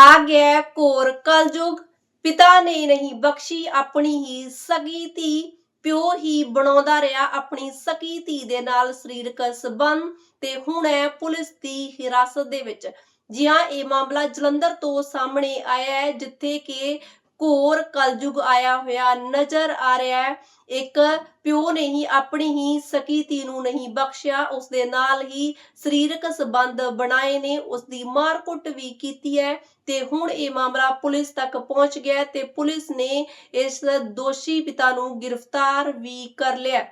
ਆ ਗਿਆ ਕੋਰ ਕਲਯੁਗ, ਪਿਤਾ ਨੇ ਨਹੀਂ ਬਖਸ਼ੀ ਆਪਣੀ ਹੀ ਸਗੀ ਧੀ, ਪਿਓ ਹੀ ਬਣਾਉਂਦਾ ਰਿਹਾ ਆਪਣੀ ਸਕੀ ਧੀ ਦੇ ਨਾਲ ਸਰੀਰਕ ਸਬੰਧ ਤੇ ਹੁਣ ਹੈ ਪੁਲਿਸ ਦੀ ਹਿਰਾਸਤ ਦੇ ਵਿੱਚ। ਜੀ ਹਾਂ ਇਹ ਮਾਮਲਾ ਜਲੰਧਰ ਤੋਂ ਸਾਹਮਣੇ ਆਇਆ ਹੈ, ਜਿੱਥੇ ਕਿ ਘੋਰ ਕਲਯੁਗ ਆਇਆ ਹੋਇਆ, ਨਜ਼ਰ ਆ ਰਿਹਾ ਹੈ। ਇੱਕ ਪਿਓ ਨੇ ਹੀ ਆਪਣੀ ਹੀ ਸਕੀ ਧੀ ਨੂੰ ਨਹੀਂ ਬਖਸ਼ਿਆ ਉਸ ਦੇ ਨਾਲ ਹੀ ਸਰੀਰਕ ਸੰਬੰਧ ਬਣਾਏ ਨੇ ਉਸ ਦੀ ਮਾਰਕੁੱਟ ਵੀ ਕੀਤੀ ਹੈ ਤੇ ਹੁਣ ਇਹ ਮਾਮਲਾ ਪੁਲਿਸ ਤੱਕ ਪਹੁੰਚ ਗਿਆ ਤੇ ਪੁਲਿਸ ਨੇ ਇਸ ਦੋਸ਼ੀ ਪਿਤਾ ਨੂੰ ਗ੍ਰਿਫਤਾਰ ਵੀ ਕਰ ਲਿਆ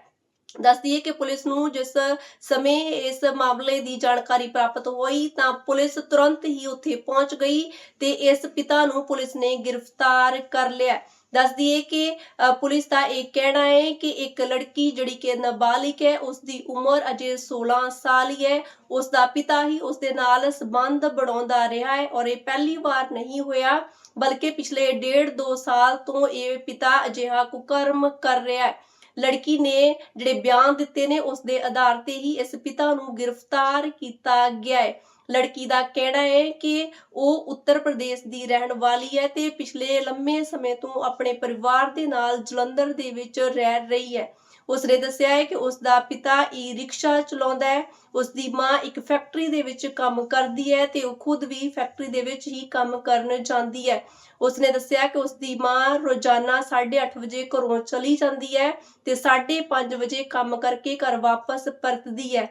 ਦੱਸ ਦਈਏ ਕਿ ਪੁਲਿਸ ਨੂੰ ਜਿਸ ਸਮੇਂ ਇਸ ਮਾਮਲੇ ਦੀ ਜਾਣਕਾਰੀ ਪ੍ਰਾਪਤ ਹੋਈ ਤਾਂ ਪੁਲਿਸ ਤੁਰੰਤ ਹੀ ਉੱਥੇ ਪਹੁੰਚ ਗਈ ਤੇ ਇਸ ਪਿਤਾ ਨੂੰ ਪੁਲਿਸ ਨੇ ਗ੍ਰਿਫਤਾਰ ਕਰ ਲਿਆ। ਦੱਸ ਦਈਏ ਕਿ ਪੁਲਿਸ ਦਾ ਇਹ ਕਹਿਣਾ ਹੈ ਕਿ ਇੱਕ ਲੜਕੀ ਜਿਹੜੀ ਕਿ ਨਾਬਾਲਿਗ ਹੈ ਉਸ ਦੀ ਉਮਰ ਅਜੇ 16 ਸਾਲ ਹੀ ਹੈ। ਉਸ ਦਾ ਪਿਤਾ ਹੀ ਉਸ ਦੇ ਨਾਲ ਸੰਬੰਧ ਬਣਾਉਂਦਾ ਰਿਹਾ ਹੈ ਔਰ ਇਹ ਪਹਿਲੀ ਵਾਰ ਨਹੀਂ ਹੋਇਆ, ਬਲਕਿ ਪਿਛਲੇ ਡੇਢ ਦੋ ਸਾਲ ਤੋਂ ਇਹ ਪਿਤਾ ਅਜਿਹਾ ਕੁਕਰਮ ਕਰ ਰਿਹਾ ਹੈ। ਲੜਕੀ ਨੇ ਜਿਹੜੇ ਬਿਆਨ ਦਿੱਤੇ ਨੇ ਉਸ ਦੇ ਆਧਾਰ ਤੇ ਹੀ ਇਸ ਪਿਤਾ ਨੂੰ ਗ੍ਰਿਫਤਾਰ ਕੀਤਾ ਗਿਆ ਹੈ। ਲੜਕੀ ਦਾ ਕਹਿਣਾ ਹੈ ਕਿ ਉਹ ਉੱਤਰ ਪ੍ਰਦੇਸ਼ ਦੀ ਰਹਿਣ ਵਾਲੀ ਹੈ ਤੇ ਪਿਛਲੇ ਲੰਮੇ ਸਮੇਂ ਤੋਂ ਆਪਣੇ ਪਰਿਵਾਰ ਦੇ ਨਾਲ ਜਲੰਧਰ ਦੇ ਵਿੱਚ ਰਹਿ ਰਹੀ ਹੈ। ਉਸਨੇ ਦੱਸਿਆ ਹੈ ਕਿ ਉਸ ਦਾ ਪਿਤਾ ਈ ਰਿਕਸ਼ਾ ਚਲਾਉਂਦਾ ਹੈ। ਉਸ ਦੀ ਮਾਂ ਇੱਕ ਫੈਕਟਰੀ ਦੇ ਵਿੱਚ ਕੰਮ ਕਰਦੀ ਹੈ ਤੇ ਉਹ ਖੁਦ ਵੀ ਫੈਕਟਰੀ ਦੇ ਵਿੱਚ ਹੀ ਕੰਮ ਕਰਨ ਜਾਂਦੀ ਹੈ। ਉਸਨੇ ਦੱਸਿਆ ਕਿ ਉਸ ਦੀ ਮਾਂ ਰੋਜ਼ਾਨਾ 8:30 ਵਜੇ ਘਰੋਂ ਚਲੀ ਜਾਂਦੀ ਹੈ ਤੇ 5:30 ਵਜੇ ਕੰਮ ਕਰਕੇ ਘਰ ਵਾਪਸ ਪਰਤਦੀ ਹੈ।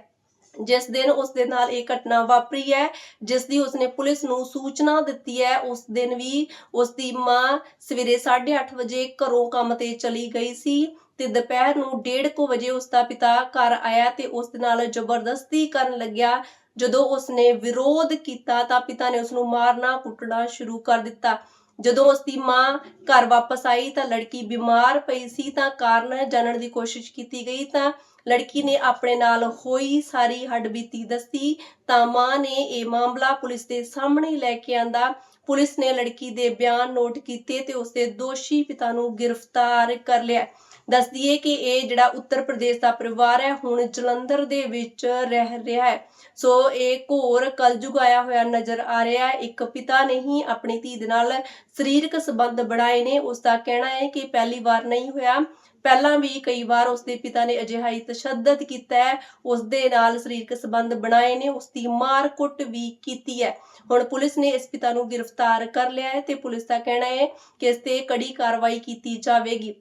ਜਿਸ ਦਿਨ ਉਸ ਦੇ ਨਾਲ ਇਹ ਘਟਨਾ ਵਾਪਰੀ ਹੈ, ਜਿਸ ਦੀ ਉਸਨੇ ਪੁਲਿਸ ਨੂੰ ਸੂਚਨਾ ਦਿੱਤੀ ਹੈ, ਉਸ ਦਿਨ ਵੀ ਉਸ ਦੀ ਮਾਂ ਸਵੇਰੇ 8:30 ਵਜੇ ਘਰੋਂ ਕੰਮ ਤੇ ਚਲੀ ਗਈ ਸੀ। ਤੇ ਦੁਪਹਿਰ ਨੂੰ 1:30 ਵਜੇ ਉਸ ਦਾ ਪਿਤਾ ਘਰ ਆਇਆ ਤੇ ਉਸ ਨਾਲ ਜ਼ਬਰਦਸਤੀ ਕਰਨ ਲੱਗਿਆ। ਜਦੋਂ ਉਸਨੇ ਵਿਰੋਧ ਕੀਤਾ ਤਾਂ ਪਿਤਾ ਨੇ ਉਸ ਨੂੰ ਮਾਰਨਾ ਕੁੱਟਣਾ ਸ਼ੁਰੂ ਕਰ ਦਿੱਤਾ। ਜਦੋਂ ਉਸ ਦੀ ਮਾਂ ਘਰ ਵਾਪਸ ਆਈ ਤਾਂ ਲੜਕੀ ਬਿਮਾਰ ਪਈ ਸੀ ਤਾਂ ਕਾਰਨ ਜਾਣਨ ਦੀ ਕੋਸ਼ਿਸ਼ ਕੀਤੀ ਗਈ ਤਾਂ ਲੜਕੀ ਨੇ ਆਪਣੇ ਨਾਲ ਹੋਈ ਸਾਰੀ ਹੱਡਬੀਤੀ ਦੱਸੀ ਤਾਂ ਮਾਂ ਨੇ ਇਹ ਮਾਮਲਾ ਪੁਲਿਸ ਦੇ ਸਾਹਮਣੇ ਲੈ ਕੇ ਆਂਦਾ। ਪੁਲਿਸ ਨੇ ਲੜਕੀ ਦੇ ਬਿਆਨ ਨੋਟ ਕੀਤੇ ਤੇ ਉਸ ਦੇ ਦੋਸ਼ੀ ਪਿਤਾ ਨੂੰ ਗ੍ਰਿਫਤਾਰ ਕਰ ਲਿਆ। ਦੱਸ ਦਈਏ ਕਿ ਇਹ ਜਿਹੜਾ ਉੱਤਰ ਪ੍ਰਦੇਸ਼ ਦਾ ਪਰਿਵਾਰ ਹੈ, ਹੁਣ ਜਲੰਧਰ ਦੇ ਵਿੱਚ ਰਹਿ ਰਿਹਾ ਹੈ। ਸੋ ਇਹ ਘੋਰ ਕਲਯੁਗ ਆਇਆ ਹੋਇਆ ਨਜ਼ਰ ਆ ਰਿਹਾ ਹੈ। ਇੱਕ ਪਿਤਾ ਨੇ ਹੀ ਆਪਣੀ ਧੀ ਦੇ ਨਾਲ ਸਰੀਰਕ ਸੰਬੰਧ ਬਣਾਏ ਨੇ। ਉਸ ਦਾ ਕਹਿਣਾ ਹੈ ਕਿ ਪਹਿਲੀ ਵਾਰ ਨਹੀਂ ਹੋਇਆ। ਪਹਿਲਾਂ ਵੀ ਕਈ ਵਾਰ ਉਸਦੇ ਪਿਤਾ ਨੇ ਅਜਿਹਾ ਹੀ ਤਸ਼ੱਦਦ ਕੀਤਾ ਹੈ। ਉਸ ਦੇ ਨਾਲ ਸਰੀਰਕ ਸੰਬੰਧ ਬਣਾਏ ਨੇ। ਉਸ ਦੀ ਮਾਰ ਕੁੱਟ ਵੀ ਕੀਤੀ ਹੈ। ਹੁਣ ਪੁਲਿਸ ਨੇ ਇਸ ਪਿਤਾ ਨੂੰ ਗ੍ਰਿਫਤਾਰ ਕਰ ਲਿਆ ਹੈ ਤੇ ਪੁਲਿਸ ਦਾ ਕਹਿਣਾ ਹੈ ਕਿ ਇਸ ਤੇ ਕੜੀ ਕਾਰਵਾਈ ਕੀਤੀ ਜਾਵੇਗੀ।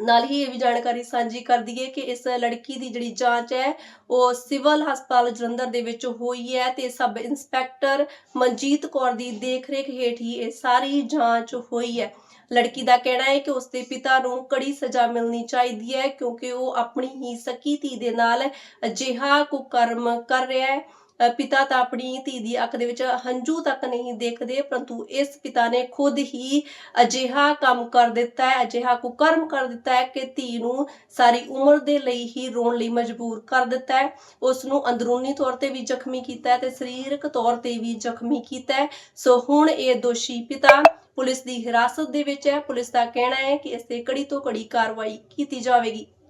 ਨਾਲ ਹੀ ਇਹ ਵੀ ਜਾਣਕਾਰੀ ਸਾਂਝੀ ਕਰ ਦਈਏ ਕਿ ਇਸ ਲੜਕੀ ਦੀ ਜਿਹੜੀ ਜਾਂਚ ਹੈ, ਉਹ ਸਿਵਲ ਹਸਪਤਾਲ ਜਲੰਧਰ ਦੇ ਵਿੱਚ ਹੋਈ ਹੈ ਤੇ ਸਬ ਇੰਸਪੈਕਟਰ ਮਨਜੀਤ ਕੌਰ ਦੀ ਦੇਖਰੇਖ ਹੇਠ ਹੀ ਇਹ ਸਾਰੀ ਜਾਂਚ ਹੋਈ ਹੈ। ਲੜਕੀ ਦਾ ਕਹਿਣਾ ਹੈ ਕਿ ਉਸਦੇ ਪਿਤਾ ਨੂੰ ਕੜੀ ਸਜ਼ਾ ਮਿਲਣੀ ਚਾਹੀਦੀ ਹੈ ਕਿਉਂਕਿ ਉਹ ਆਪਣੀ ਹੀ ਸਕੀ ਧੀ ਦੇ ਨਾਲ ਅਜਿਹਾ ਕੁਕਰਮ ਕਰ ਰਿਹਾ ਹੈ। ਪਿਤਾ ਤਾਂ ਆਪਣੀ ਧੀ ਦੀ ਅੱਖ ਦੇ ਵਿੱਚ ਹੰਝੂ ਤੱਕ ਨਹੀਂ ਦੇਖਦੇ, ਪਰੰਤੂ ਇਸ ਪਿਤਾ ਨੇ ਖੁਦ ਹੀ ਅਜਿਹਾ ਕੰਮ ਕਰ ਦਿੱਤਾ ਹੈ, ਅਜਿਹਾ ਕੁਕਰਮ ਕਰ ਦਿੱਤਾ ਹੈ ਕਿ ਧੀ ਨੂੰ ਸਾਰੀ ਉਮਰ ਦੇ ਲਈ ਹੀ ਰੋਣ ਲਈ ਮਜਬੂਰ ਕਰ ਦਿੱਤਾ ਹੈ। ਉਸ ਨੂੰ ਅੰਦਰੂਨੀ ਤੌਰ ਤੇ ਵੀ ਜ਼ਖਮੀ ਕੀਤਾ ਹੈ ਤੇ ਸਰੀਰਕ ਤੌਰ ਤੇ ਵੀ ਜ਼ਖਮੀ ਕੀਤਾ ਹੈ। ਸੋ ਹੁਣ ਇਹ ਦੋਸ਼ੀ ਪਿਤਾ ਪੁਲਿਸ ਦੀ ਹਿਰਾਸਤ ਦੇ ਵਿੱਚ ਹੈ। ਪੁਲਿਸ ਦਾ ਕਹਿਣਾ ਹੈ ਕਿ ਇਸ ਤੇ ਕੜੀ ਤੋਂ ਕੜੀ ਕਾਰਵਾਈ ਕੀਤੀ ਜਾਵੇਗੀ।